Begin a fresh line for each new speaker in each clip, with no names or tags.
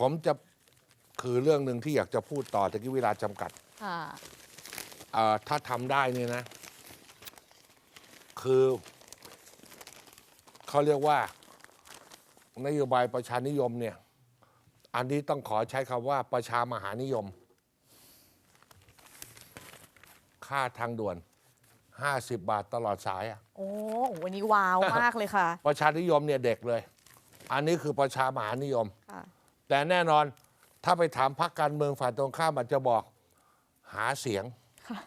ผมจะคือเรื่องหนึ่งที่อยากจะพูดต่อแต่กี้เวลาจำกัด
ค่ะ
เอ่อถ้าทำได้เนี่ยนะ คือเขาเรียกว่า นโยบายประชานิยมเนี่ย อันนี้ต้องขอใช้คำว่าประชามหานิยม ค่าทางด่วน 50 บาทตลอดสายอะ
โอ้วันนี้ว้าวมากเลยค่ะ
ประชานิยมเนี่ยเด็กเลย อันนี้คือประชามหานิยม
ค่ะ
แต่แน่นอนถ้าไปถามพรรคการเมืองฝ่ายตรงข้ามอาจจะบอกหาเสียง
ค่ะ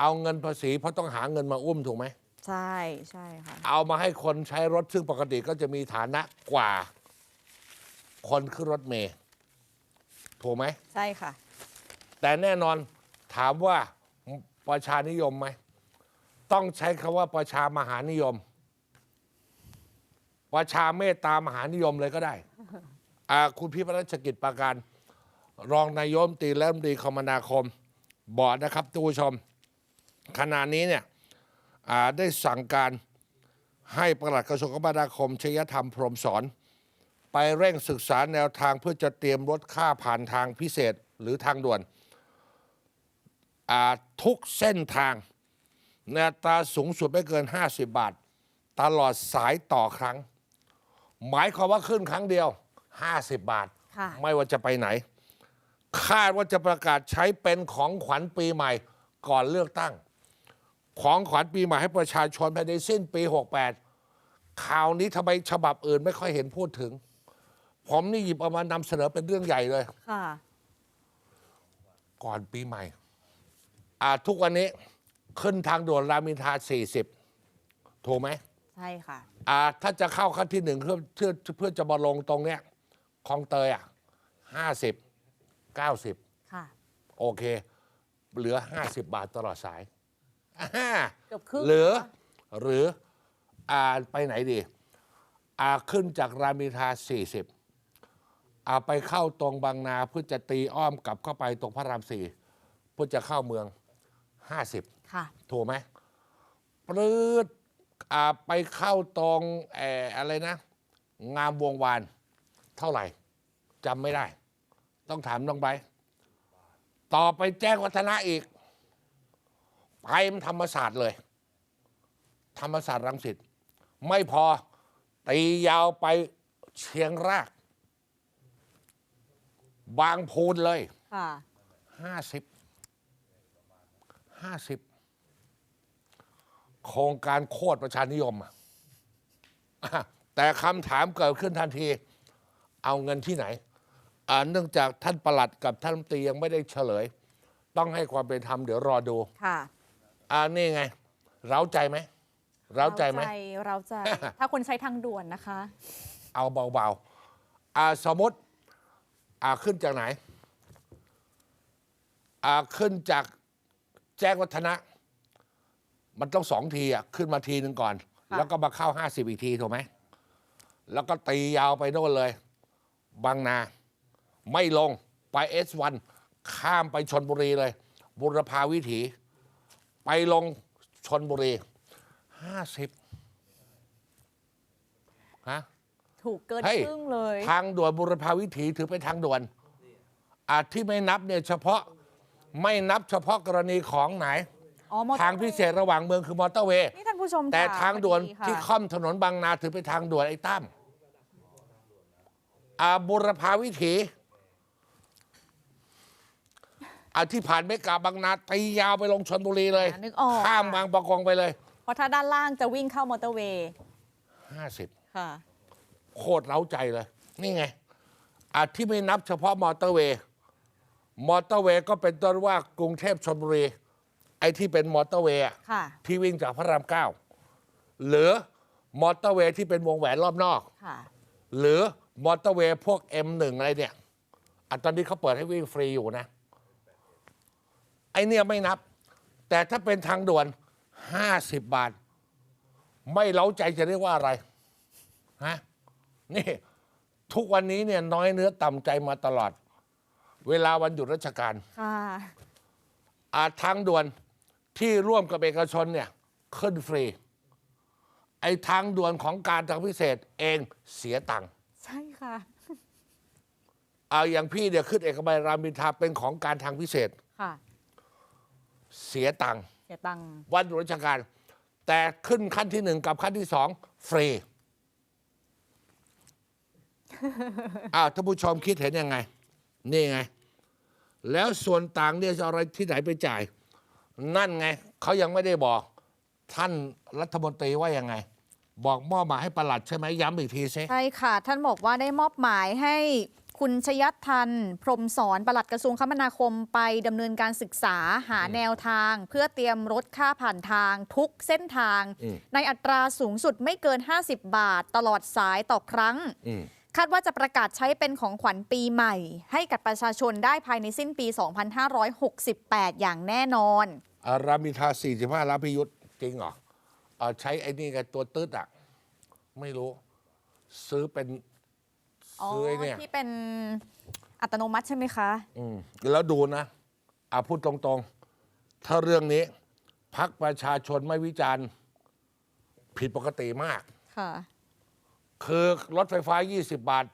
เอาเงินภาษีเพราะต้องหาเงินมาอุ้มถูกไหม
ใช่ใช่ค่ะ
เอามาให้คนใช้รถซึ่งปกติก็จะมีฐานะกว่า คนขึ้นรถเมย์ถูกไหม
ใช่ค่ะ
แต่แน่นอนถามว่าประชานิยมไหม ต้องใช้คำว่าประชามหานิยม ประชาเมตตามหานิยมเลยก็ได้อ่า คุณพิพัฒนชกิจประการ รองนายมตีและรัฐมนตรีคมนาคม บอกนะครับทุกผู้ชม ขณะนี้เนี่ยได้สั่งการให้ปลัดกระทรวงคมนาคมชยธรรมพรมสอน ไปเร่งศึกษาแนวทางเพื่อจะเตรียมลดค่าผ่านทางพิเศษหรือทางด่วนทุกเส้นทางในตาสูงสุดไม่เกิน 50 บาท ตลอดสายต่อครั้ง หมายความว่าขึ้นครั้งเดียว 50 บาท
ค่ะ
ไม่ว่าจะไปไหน คาดว่าจะประกาศใช้เป็นของขวัญปีใหม่ก่อนเลือกตั้ง ของขวัญปีใหม่ให้ประชาชนภายในสิ้นปี 68 ข่าวนี้ทำไมฉบับอื่นไม่ค่อยเห็นพูดถึง ผมนี่หยิบเอามานำเสนอเป็นเรื่องใหญ่เลย
ค่ะ
ก่อนปีใหม่ อ่าทุกวันนี้ขึ้นทางด่วนรามอินทรา40 ถูกไหม
ใช่ค่ะ
อ่าถ้าจะเข้าขั้นที่หนึ่งเพื่อเพื่อเพื่อจะมาลงตรงเนี้ย คลองเตยอะห้าสิบเก้าสิบ
ค่ะ
โอเค เหลือ50บาทตลอดสายอ่า
เกือบครึ่ง
หรือ
นะคะ
หรืออ่าไปไหนดี อ่าขึ้นจากรามอินทรา40อ่าไปเข้าตรงบางนาเพื่อจะตีอ้อมกลับเข้าไปตรงพระรามสี่เพื่อจะเข้าเมือง50
ค่ะ
ถูกไหมปลื้ดอ่าไปเข้าตรงเอออะไรนะ งามวงวาน เท่าไหร่จำไม่ได้ ต้องถามน้องใบร์ทต่อไปแจ้งวัฒนะอีก ไปมันธรรมศาสตร์เลย ธรรมศาสตร์รังสิตไม่พอตียาวไปเชียงราก บางพูนเลย
ค่ะ
ห้าสิบห้าสิบโครงการโคตรประชานิยมอะอะแต่คำถามเกิดขึ้นทันที เอาเงินที่ไหนอ่าเนื่องจากท่านประหลัดกับท่านรัฐมนตรียังไม่ได้เฉลย ต้องให้ความเป็นธรรมเดี๋ยวรอดู
ค่ะ
อ่านี่ไง เร้าใจไหมเร้าใจไหม
เราใจ ถ้าคนใช้ทางด่วนนะคะ
เอาเบาๆอ่าสมมติอ่าขึ้นจากไหนอ่าขึ้นจากแจ้งวัฒนะ มันต้องสองทีอะขึ้นมาทีหนึ่งก่อน
ค่ะ
แล้วก็มาเข้าห้าสิบอีกทีถูกไหมแล้วก็ตียาวไปโน่นเลย บางนา ไม่ลงไปเอสวันข้ามไปชนบุรีเลย บุรพาวิถี ไปลงชนบุรีห้าสิบฮะ
ถูกเกิน
เฮ้ย
ครึ่งเลย
ทางด่วนบุรพาวิถีถือเป็นทางด่วนอาที่ไม่นับเนี่ยเฉพาะไม่นับเฉพาะกรณีของไหน
อ๋อมอเตอร์
ทางพิเศษระหว่างเมืองคือมอเตอร์เวย์
นี่ท่านผู้ชม
แต่
ถม
ทางด่วน
พอค่ะ
ที่ค่อมถนนบางนาถือเป็นทางด่วนไอ้ตั้มอา บุรพาวิถีอาที่ผ่านเมกาบางนาตียาวไปลงชนบุรีเลย
อ่านึกออก
ข้ามบางประกงไปเลย
เพราะถ้าด้านล่างจะวิ่งเข้ามอเตอร์เวย์
ห้าสิบ
ค่ะ
โคตรเล้าใจเลย นี่ไงอาที่ไม่นับเฉพาะมอเตอร์เวย์ มอเตอร์เวย์ก็เป็นต้นว่ากรุงเทพชนบุรี ไอ้ที่เป็นมอเตอร์เวย์อะ
ค่ะ
ที่วิ่งจากพระรามเก้าหรือมอเตอร์เวย์ที่เป็นวงแหวนรอบนอก
ค่ะ
หรือ มอเตอร์เวย์พวก M1 อะไรเนี่ยอันตอนนี้เขาเปิดให้วิ่งฟรีอยู่นะ ไอเนี่ยไม่นับ แต่ถ้าเป็นทางด่วน 50 บาท ไม่เล้าใจจะเรียกว่าอะไรฮะนี่ทุกวันนี้เนี่ยน้อยเนื้อต่ำใจมาตลอด เวลาวันหยุดราชการ
ค่ะ
อาทางด่วนที่ร่วมกับเอกชนเนี่ยขึ้นฟรี ไอ้ทางด่วนของการทางพิเศษเองเสียตังค์
ใช่ ค่ะ
เอาอย่างพี่เนี่ยขึ้นเอกมัยรามอินทราเป็นของการทางพิเศษ
ค่ะ
เสียตังค์
เสียตังค์
วันหยุดราชการ แต่ขึ้นขั้นที่หนึ่งกับขั้นที่สองฟรี อ้าวท่านผู้ชมคิดเห็นยังไง นี่ไง แล้วส่วนต่างเนี่ยจะเอาอะไรที่ไหนไปจ่าย นั่นไง เขายังไม่ได้บอก ท่านรัฐมนตรีว่ายังไง บอกมอบหมายให้ประหลัดใช่ไหมย้ำอีกทีซิ
ใช่ค่ะ ท่านบอกว่าได้มอบหมายให้คุณชยัตทัน พรหมสอนปลัดกระทรวงคมนาคมไปดำเนินการศึกษาหาแนวทาง เพื่อเตรียมรถค่าผ่านทางทุกเส้นทาง
อืม
ในอัตราสูงสุดไม่เกิน 50 บาทตลอดสายต่อครั้ง
อืม
คาดว่าจะประกาศใช้เป็นของขวัญปีใหม่ ให้กับประชาชนได้ภายในสิ้นปี 2568 อย่างแน่นอน
อารามิทา45ล้านพิยุทธ์จริงเหรอ เอาใช้ไอ้นี่กันตัวตืดอะ ไม่รู้ ซื้อเป็น
อ๋อ
ซื้อไอ้เนี่ย
ที่เป็นอัตโนมัติใช่ไหมคะ
อืมแล้วดูนะอะพูดตรงๆ ถ้าเรื่องนี้พักประชาชนไม่วิจารณ์ ผิดปกติมาก
ค่ะ
คือรถไฟฟ้า 20 บาท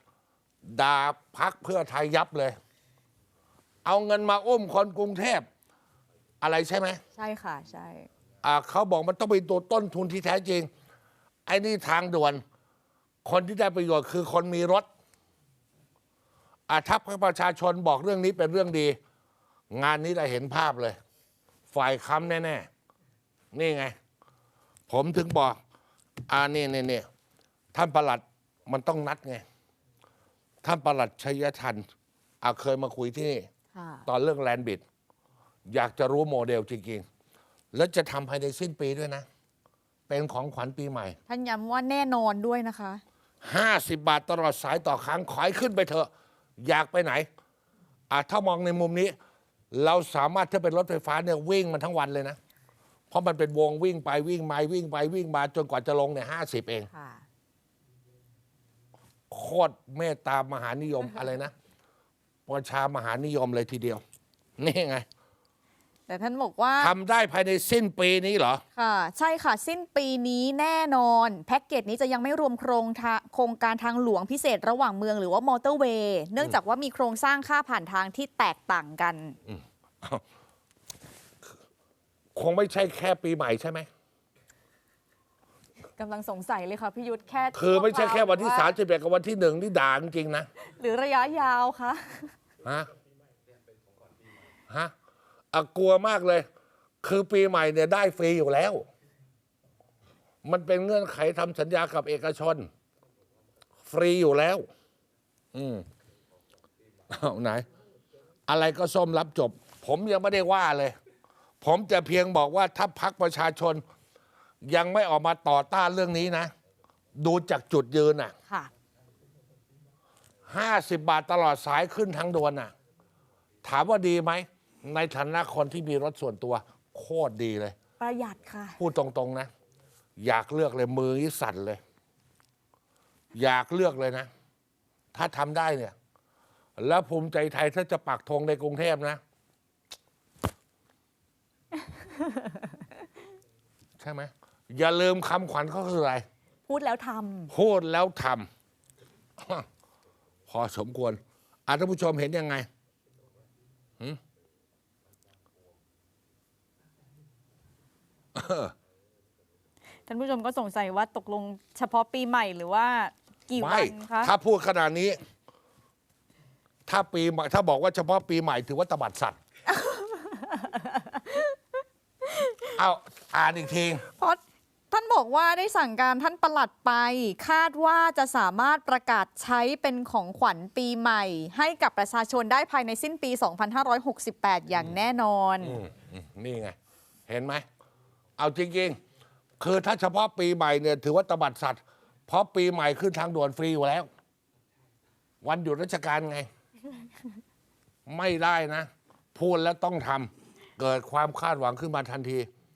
ด่าพักเพื่อไทยยับเลย เอาเงินมาอุ้มคนกรุงเทพ อะไรใช่ไหม
ใช่ค่ะ ใช่
อ่าเขาบอกมันต้องเป็นตัวต้นทุนที่แท้จริง ไอ้นี่ทางด่วน คนที่ได้ประโยชน์คือคนมีรถอาถ้าประชาชนบอกเรื่องนี้เป็นเรื่องดี งานนี้ได้เห็นภาพเลย ฝ่ายค้ำแน่ๆ นี่ไง ผมถึงบอกอ่านี่นี่นี่ท่านประหลัดมันต้องนัดไง ท่านประหลัดชัยทันอาเคยมาคุยที่นี่
ค่ะ
ตอนเรื่องแลนบิด อยากจะรู้โมเดลจริงๆ แล้วจะทำภายในสิ้นปีด้วยนะ เป็นของขวัญปีใหม่
ท่านย้ำว่าแน่นอนด้วยนะคะ
50 บาทตลอดสายต่อครั้งขอให้ขึ้นไปเถอะ อยากไปไหนอะถ้ามองในมุมนี้ เราสามารถถ้าเป็นรถไฟฟ้าเนี่ยวิ่งมันทั้งวันเลยนะ เพราะมันเป็นวงวิ่งไปวิ่งมาวิ่งไปวิ่งมาจนกว่าจะลงเนี่ยห้าสิบเอง
ค่ะ
โคตรเมตตามหานิยม อะไรนะ ประชามหานิยมเลยทีเดียว นี่ไง
แต่ท่านบอกว่า
ทำได้ภายในสิ้นปีนี้เหรอ
ค่ะ ใช่ค่ะ สิ้นปีนี้แน่นอน แพ็กเกจนี้จะยังไม่รวมโครงทาโครงการทางหลวงพิเศษระหว่างเมืองหรือว่ามอเตอร์เวย์เนื่องจากว่ามีโครงสร้างค่าผ่านทางที่แตกต่างกัน
คงไม่ใช่แค่ปีใหม่ใช่ไหม
กำลังสงสัยเลยค่ะพี่ยุทธแค่
คือไม่ใช่แค่วันที่
หรือ
สามสิบเอ็ดกับวันที่หนึ่งนี่ด่าจริงๆนะ
หรือระยะยาวคะ
ฮะ ฮะ อะกลัวมากเลย คือปีใหม่เนี่ยได้ฟรีอยู่แล้ว มันเป็นเงื่อนไขทำสัญญากับเอกชน ฟรีอยู่แล้ว อืมเอาไหน อะไรก็ส้มรับจบ ผมยังไม่ได้ว่าเลย ผมจะเพียงบอกว่าถ้าพักประชาชน ยังไม่ออกมาต่อต้านเรื่องนี้นะ ดูจากจุดยืนอะ
ค่ะ
ห้าสิบบาทตลอดสายขึ้นทางด่วนน่ะ ถามว่าดีไหม ในฐานะคนที่มีรถส่วนตัวโคตรดีเลย
ประหยัดค่ะ
พูดตรงๆนะ อยากเลือกเลยมือนี่สั่นเลย อยากเลือกเลยนะ ถ้าทำได้เนี่ย แล้วภูมิใจไทยถ้าจะปักธงในกรุงเทพนะ ใช่ไหมอย่าลืมคำขวัญเขาคืออะไร
พูดแล้วทำ
พูดแล้วทำ พอสมควรอาท่านผู้ชมเห็นยังไงหืมเออ
ท่านผู้ชมก็สงสัยว่าตกลงเฉพาะปีใหม่หรือว่ากี่วั
ไม่
นคะ
ถ้าพูดขนาดนี้ ถ้าปีใหม่ถ้าบอกว่าเฉพาะปีใหม่ถือว่าตบัดสัตว์ เอาอ่านอีกที
เพราะท่านบอกว่าได้สั่งการท่านประหลัดไป คาดว่าจะสามารถประกาศใช้เป็นของขวัญปีใหม่ ให้กับประชาชนได้ภายในสิ้นปี 2568 อย่างแน่นอน
อืมอืมนี่ไง เห็นไหม เอาจริงๆ คือถ้าเฉพาะปีใหม่เนี่ยถือว่าตบัดสัตว์ เพราะปีใหม่ขึ้นทางด่วนฟรีอยู่แล้ว วันหยุดราชการไง ไม่ได้นะ พูดแล้วต้องทำเกิดความคาดหวังขึ้นมาทันที